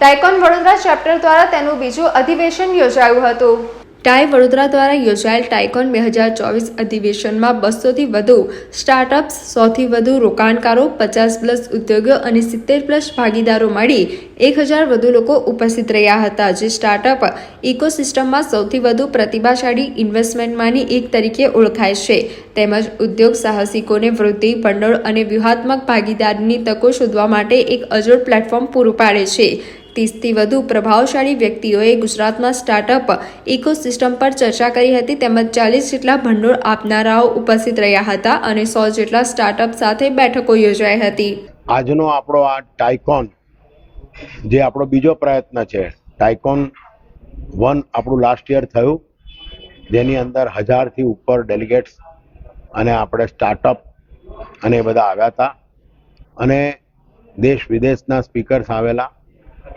Tycoon Vadodara chapter દ્વારા તેનું બીજું અધિવેશન યોજાયું હતું. ટાઈ વડોદરા દ્વારા યોજાયેલ ટાઇકોન બે હજાર ચોવીસ અધિવેશનમાં બસોથી વધુ સ્ટાર્ટઅપ્સ, સોથી વધુ રોકાણકારો, પચાસ પ્લસ ઉદ્યોગો અને સિત્તેર પ્લસ ભાગીદારો મળી એક હજાર વધુ લોકો ઉપસ્થિત રહ્યા હતા, જે સ્ટાર્ટઅપ ઇકોસિસ્ટમમાં સૌથી વધુ પ્રતિભાશાળી ઇન્વેસ્ટમેન્ટમાંની એક તરીકે ઓળખાય છે. તેમજ ઉદ્યોગ સાહસિકોને વૃદ્ધિ, ભંડોળ અને વ્યૂહાત્મક ભાગીદારીની તકો શોધવા માટે એક અજોડ પ્લેટફોર્મ પૂરું પાડે છે. ત્રીસથી વધુ પ્રભાવશાળી વ્યક્તિઓએ ગુજરાતમાં સ્ટાર્ટઅપ ઇકોસિસ્ટમ પર ચર્ચા કરી હતી. તેમજ ચાલીસ જેટલા ભંડોળ આપનારાઓ ઉપસ્થિત રહ્યા હતા અને સો જેટલા સ્ટાર્ટઅપ સાથે બેઠકો યોજાઈ હતી. આજનો આપણો આ ટાઇકોન, જે આપણો બીજો પ્રયત્ન છે, ટાઇકોન વન આપણું લાસ્ટ યર થયું. જેની અંદર હજારથી ઉપર ડેલિગેટ્સ અને આપણે સ્ટાર્ટઅપ અને એ બધા આવ્યા હતા. અને દેશ વિદેશના સ્પીકર્સ આવેલા.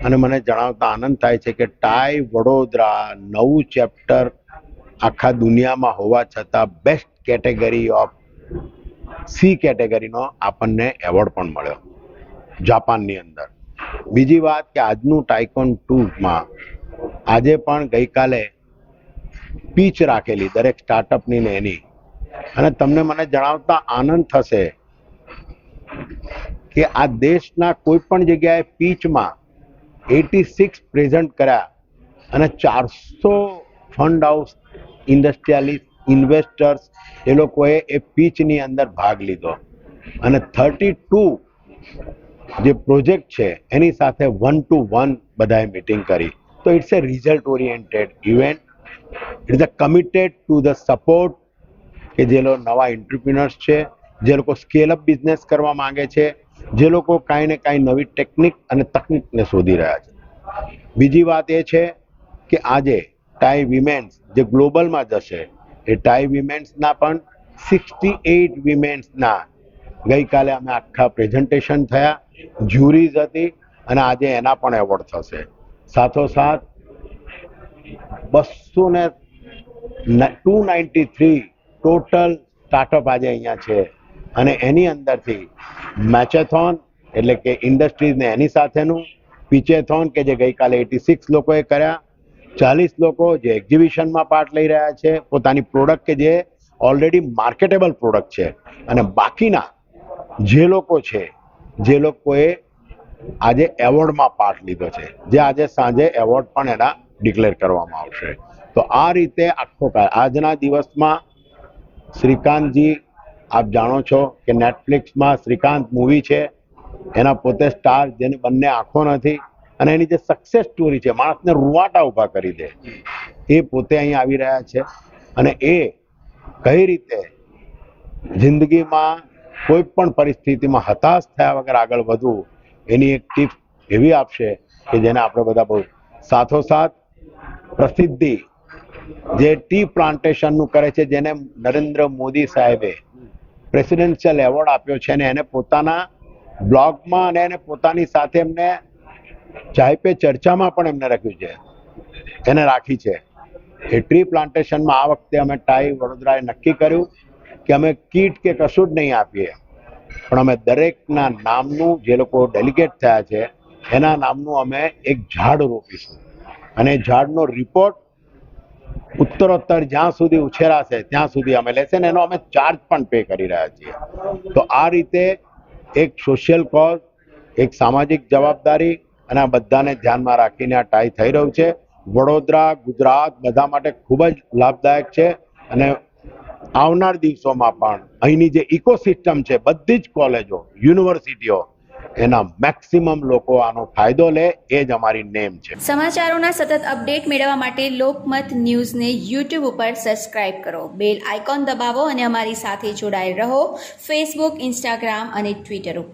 અને મને જણાવતા આનંદ થાય છે કે ટાઈ વડોદરા નવું ચેપ્ટર આખા દુનિયામાં હોવા છતાં બેસ્ટ કેટેગરી ઓફ સી કેટેગરીનો આપણને એવોર્ડ પણ મળ્યો જાપાનની અંદર. બીજી વાત કે આજનું ટાઇકોન ટુમાં આજે પણ ગઈકાલે પીચ રાખેલી દરેક સ્ટાર્ટઅપની ને એની. અને તમને મને જણાવતા આનંદ થશે કે આ દેશના કોઈ પણ જગ્યાએ પીચમાં એટી સિક્સ પ્રેઝન્ટ કર્યા અને ચારસો ફંડ હાઉસ ઇન્ડસ્ટ્રીયાલિસ્ટ, ઇન્વેસ્ટર્સ, એ લોકોએ એ પીચની અંદર ભાગ લીધો. અને થર્ટી ટુ જે પ્રોજેક્ટ છે, એની સાથે વન ટુ વન બધાએ મિટિંગ કરી. તો it's a result oriented event. It's a committed to the support કે જે લોકો નવા એન્ટરપ્રિનર્સ છે, જે લોકો સ્કેલ અપ બિઝનેસ કરવા માંગે છે જે લોકો કાંઈ ને કાંઈ નવી ટેકનિક અને તકનિકને શોધી રહ્યા છે. બીજી વાત એ છે કે આજે ટાઈ વિમેન્સ જે ગ્લોબલમાં જશે, એ ટાઈ વિમેન્સના પણ સિક્સટી એઇટ વિમેન્સના ગઈકાલે અમે આખા પ્રેઝન્ટેશન થયા જ્યુરીઝ હતી અને આજે એના પણ એવોર્ડ થશે. સાથોસાથ બસો ને two ninety three total startup આજે અહીંયા છે. અને એની અંદરથી મેચેથોન, એટલે કે ઇન્ડસ્ટ્રીઝને એની સાથેનું, પીચેથોન કે જે ગઈકાલે એટી સિક્સ લોકોએ કર્યા, ચાલીસ લોકો જે એક્ઝિબિશનમાં પાર્ટ લઈ રહ્યા છે, પોતાની પ્રોડક્ટ કે જે ઓલરેડી માર્કેટેબલ પ્રોડક્ટ છે. અને બાકીના જે લોકો છે, જે લોકોએ આજે એવોર્ડમાં પાર્ટ લીધો છે, જે આજે સાંજે એવોર્ડ પણ એના ડિક્લેર કરવામાં આવશે. તો આ રીતે આખો આજના દિવસમાં શ્રીકાંતજી આપ જાણો છો કે નેટફ્લિક્સમાં શ્રીકાંત મૂવી છે. એના પોતે સ્ટાર જેને બંને આંખો નથી. અને એની જે સક્સેસ સ્ટોરી છે, માણસને રૂવાટા ઊભા કરી દે. એ પોતે અહીં આવી રહ્યા છે. અને એ કઈ રીતે જિંદગીમાં કોઈ પણ પરિસ્થિતિમાં હતાશ થયા વગર આગળ વધવું, એની એક ટીપ એવી આપશે કે જેને આપણે બધા બહુ સાથોસાથ પ્રસિદ્ધિ જે ટી પ્લાન્ટેશનનું કરે છે, જેને નરેન્દ્ર મોદી સાહેબે પ્રેસિડેન્શિયલ એવોર્ડ આપ્યો છે અને એને પોતાના બ્લોગમાં અને એને પોતાની સાથે એમને ચાય પે ચર્ચામાં પણ એમને રાખ્યું છે. એને રાખી છે. એ ટ્રી પ્લાન્ટેશનમાં આ વખતે અમે ટાઈ વડોદરાએ નક્કી કર્યું કે અમે કીટ કે કશું જ નહીં આપીએ. પણ અમે દરેકના નામનું જે લોકો ડેલિગેટ થયા છે, એના નામનું અમે એક ઝાડ રોપીશું. અને ઝાડનો રિપોર્ટ ઉત્તરોત્તર જ્યાં સુધી ઉછેરાશે, ત્યાં સુધી અમે લેશે ને એનો અમે ચાર્જ પણ પે કરી રહ્યા છીએ. તો આ રીતે એક સોશિયલ કોઝ એક સામાજિક જવાબદારી અને આ બધાને ધ્યાનમાં રાખીને આ ટાઈ થઈ રહ્યું છે. વડોદરા, ગુજરાત બધા માટે ખૂબ જ લાભદાયક છે અને આવનાર દિવસોમાં પણ અહીંની જે ઇકોસિસ્ટમ છે, બધી જ કોલેજો યુનિવર્સિટીઓ એના મેક્સિમમ લોકો આનો ફાયદો લે, એ જ અમારી નેમ છે. સમાચારોના સતત અપડેટ મેળવવા માટે લોકમત ન્યૂઝને યુટ્યુબ ઉપર સબસ્ક્રાઇબ કરો. બેલ આઇકોન દબાવો અને અમારી સાથે જોડાયેલ રહો. ફેસબુક ઇન્સ્ટાગ્રામ અને ટ્વિટર ઉપર.